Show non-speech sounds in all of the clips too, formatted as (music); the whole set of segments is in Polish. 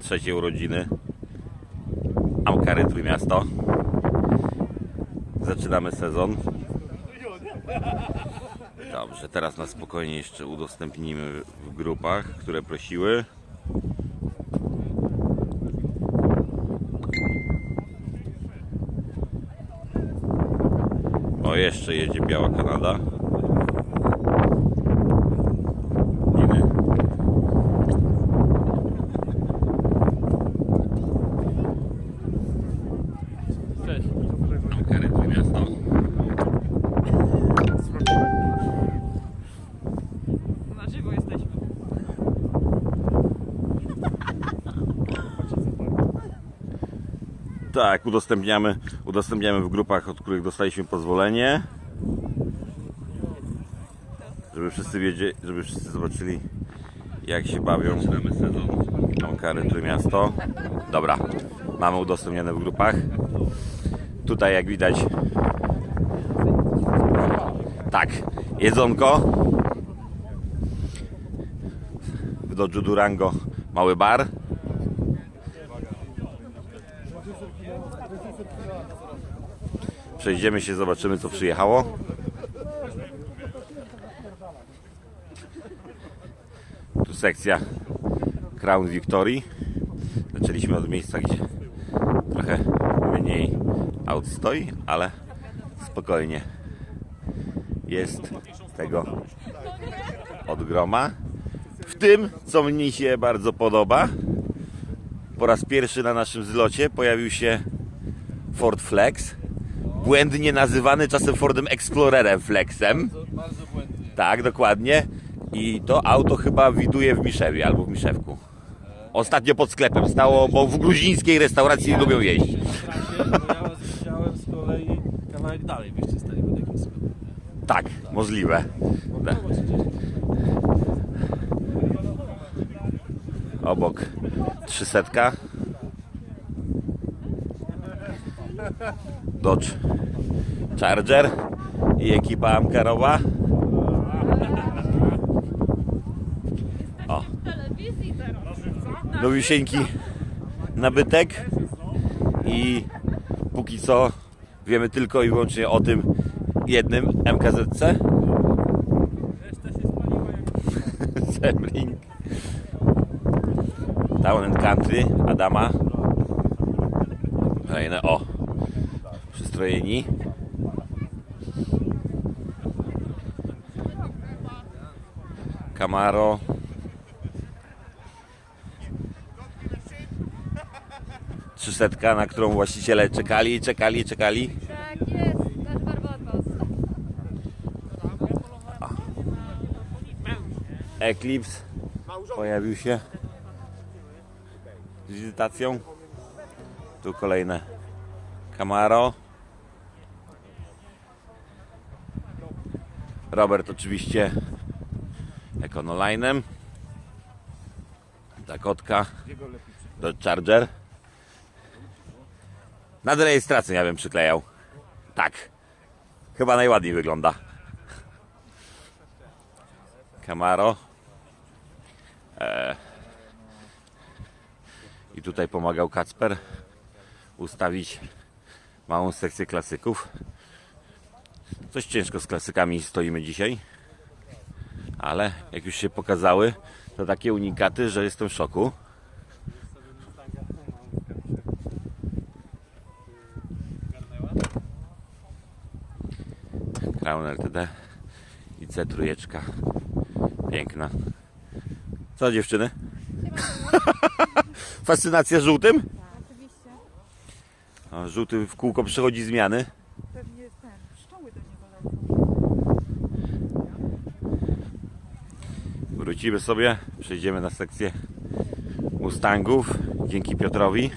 trzeciej urodziny Amkary Trójmiasto. Zaczynamy sezon. Dobrze, teraz na spokojnie jeszcze udostępnimy w grupach, które prosiły. O, jeszcze jedzie Biała Kanada. Tak, udostępniamy, udostępniamy w grupach, od których dostaliśmy pozwolenie. Żeby wszyscy wiedzieli, żeby wszyscy zobaczyli jak się bawią. Zaczynamy sezon. Amkary Trójmiasto. Dobra, mamy udostępnione w grupach. Tutaj jak widać tak, jedzonko w Dodżu Durango mały bar Przejdziemy się, zobaczymy co przyjechało. Tu sekcja Crown Victory. Zaczęliśmy od miejsca, gdzie trochę mniej aut stoi, ale spokojnie. Jest tego od groma. W tym, co mnie się bardzo podoba, po raz pierwszy na naszym zlocie pojawił się Ford Flex. Błędnie nazywany czasem Fordem Explorerem Flexem. Bardzo błędnie. Tak, dokładnie. I to auto chyba widuje w Miszewie albo w Miszewku. Ostatnio pod sklepem stało, bo w gruzińskiej restauracji lubią jeść. Bo ja was widziałem z kolei kawałek dalej, wyście stali pod jakimś sklepem. Tak, możliwe. Da. Obok 300. Dodge Charger i ekipa Amkarowa. O, nowisieńki nabytek i póki co wiemy tylko i wyłącznie o tym jednym MKZC. Semling. (laughs) Town and Country Adama. Fajne, o. Przystrojeni. Camaro. Trzysetka, na którą właściciele czekali, czekali, czekali. Tak jest, nasz. Eclipse pojawił się z wizytacją. Tu kolejne Camaro. Robert oczywiście Econolinem. Dakotka do Charger. Nad rejestracją ja bym przyklejał. Tak. Chyba najładniej wygląda. Camaro. I tutaj pomagał Kacper ustawić małą sekcję klasyków. Coś ciężko z klasykami stoimy dzisiaj, ale jak już się pokazały, to takie unikaty, że jestem w szoku. Crown LTD i C3. Piękna. Co dziewczyny? (laughs) Fascynacja żółtym? Oczywiście. A żółty w kółko przechodzi zmiany. Pewnie ten, pszczoły do niego lecą. Wrócimy sobie, przejdziemy na sekcję Mustangów. Dzięki Piotrowi,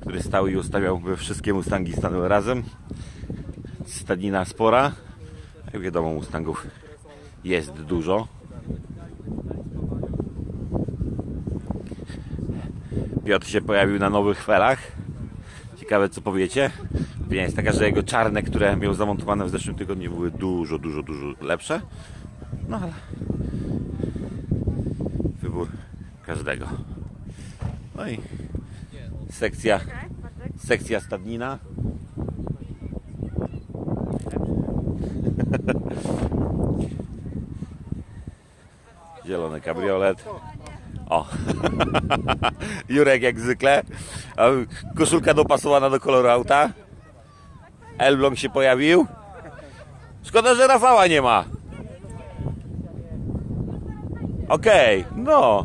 który stał i ustawiał, by wszystkie Mustangi stanęły razem. Stadnina spora. Jak wiadomo, Mustangów jest dużo. Piotr się pojawił na nowych felach. Ciekawe co powiecie. Opinia jest taka, że jego czarne, które miał zamontowane w zeszłym tygodniu były dużo, dużo, dużo lepsze. No ale każdego. No i sekcja, sekcja stadnina. (laughs) Zielony kabriolet. O, (laughs) Jurek jak zwykle. Koszulka dopasowana do koloru auta. Elbląg się pojawił. Szkoda, że Rafała nie ma. Okej, no.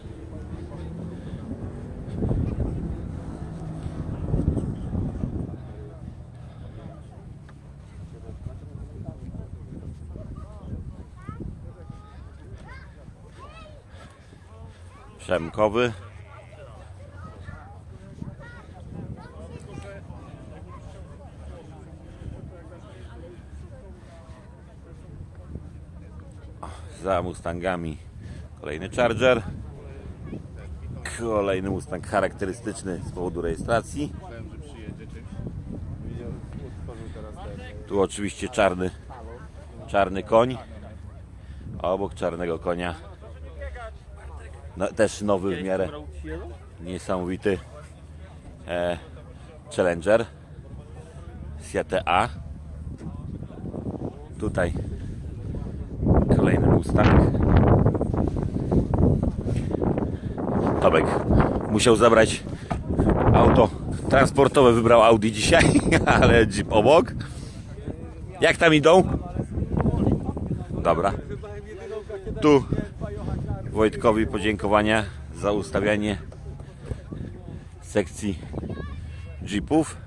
Przemkowy. za Mustangami kolejny Charger. Kolejny Mustang charakterystyczny z powodu rejestracji. Tu oczywiście czarny czarny koń. Obok czarnego konia no, też nowy w miarę niesamowity e, Challenger Seat A tutaj Kolejny Mustang. Tomek musiał zabrać auto transportowe, wybrał Audi dzisiaj, (laughs) ale Jeep obok. Jak tam idą? Dobra. Tu Wojtkowi podziękowania za ustawianie sekcji Jeepów.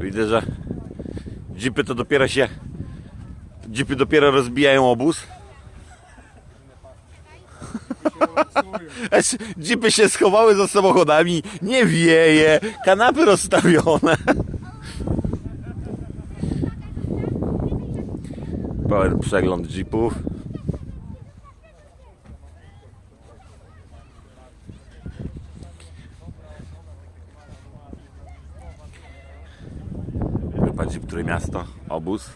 Widzę, że jeepy to dopiero się. Jeepy dopiero rozbijają obóz. Jeepy się schowały za samochodami, nie wieje, kanapy rozstawione. Pełen przegląd jeepów. Grupa Jeep Trójmiasto, obóz.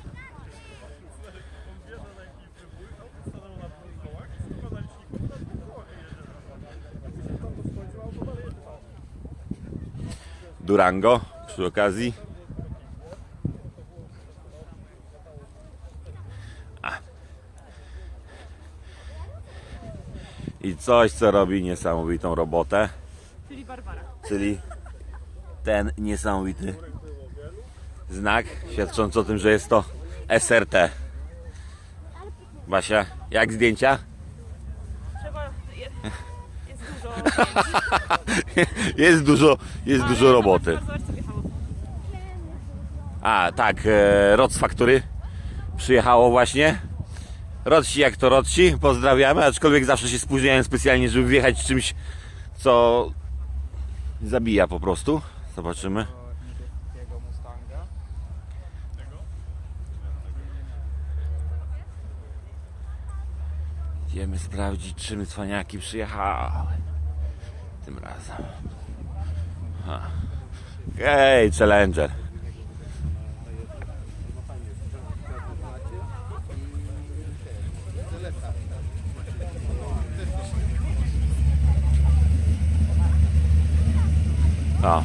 Durango przy okazji. Coś, co robi niesamowitą robotę, Czyli Barbara. czyli ten niesamowity znak świadczący o tym, że jest to SRT. Basia, jak zdjęcia? Trzeba... Je, jest dużo. (laughs) Jest dużo, jest dużo roboty. A, tak, e, Rod z faktury przyjechało właśnie. Rodsi jak to Rodsi, pozdrawiamy, aczkolwiek zawsze się spóźniałem specjalnie, żeby wjechać czymś, co zabija po prostu. Zobaczymy. Idziemy sprawdzić, czym cwaniaki przyjechały. Tym razem. Ha. Hej, Challenger. O. (laughs)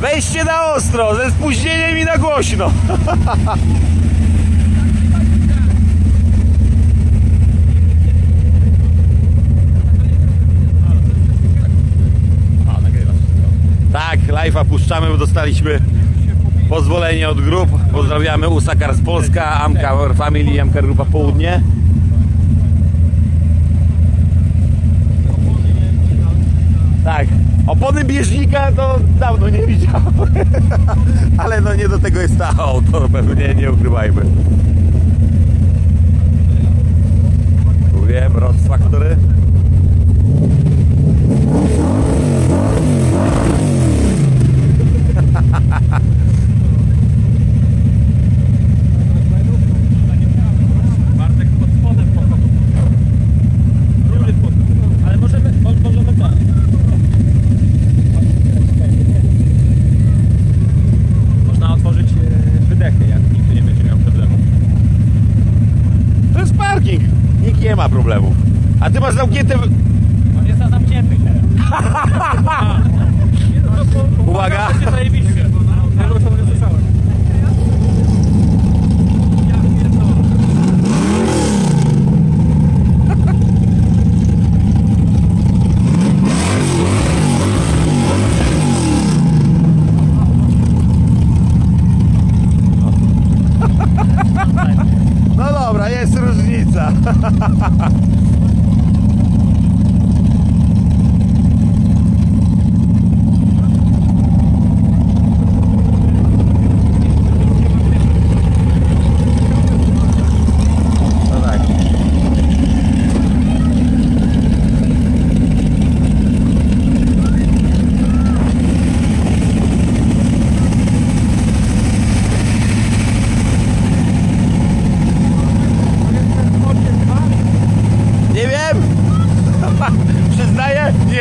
Wejście na ostro, ze spóźnieniem i na głośno. (laughs) Tak, live'a puszczamy, bo dostaliśmy pozwolenie od grup. Pozdrawiamy Usakar z Polska, Amkar Family, Amkar Grupa Południe. Tak, opony bieżnika to dawno nie widziałem. (laughs) Ale no nie do tego jest to auto, pewnie nie ukrywajmy. Mówiłem, Rod Factory. Bartek pod spodem pochodu. Drugi pod. Ale możemy, mo- możemy tak. Można otworzyć e, wydechy, jak nikt nie będzie miał problemu. To jest parking. Nikt nie ma problemu. A ty masz zamknięte... On jest na zamknięty teraz. (laughs) Uwaga. No dobra, jest różnica. (laughs)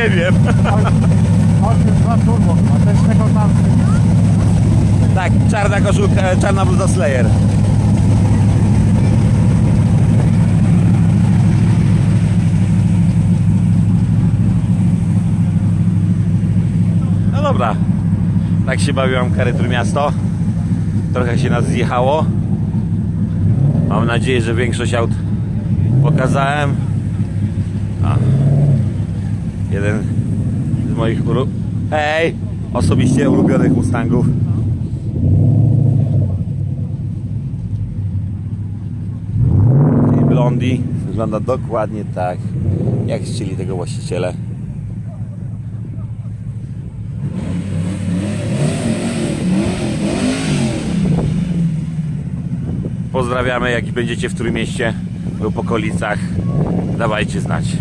nie wiem. Tak, czarna koszulka, e, czarna bluza Slayer. No dobra. Tak się bawiłam kary miasto. Trochę się nas zjechało. Mam nadzieję, że większość aut pokazałem. Jeden z moich ulu... Hej! Osobiście ulubionych Mustangów. Czyli Blondi wygląda dokładnie tak, jak chcieli tego właściciele. Pozdrawiamy, jak będziecie w Trójmieście lub okolicach. Dawajcie znać.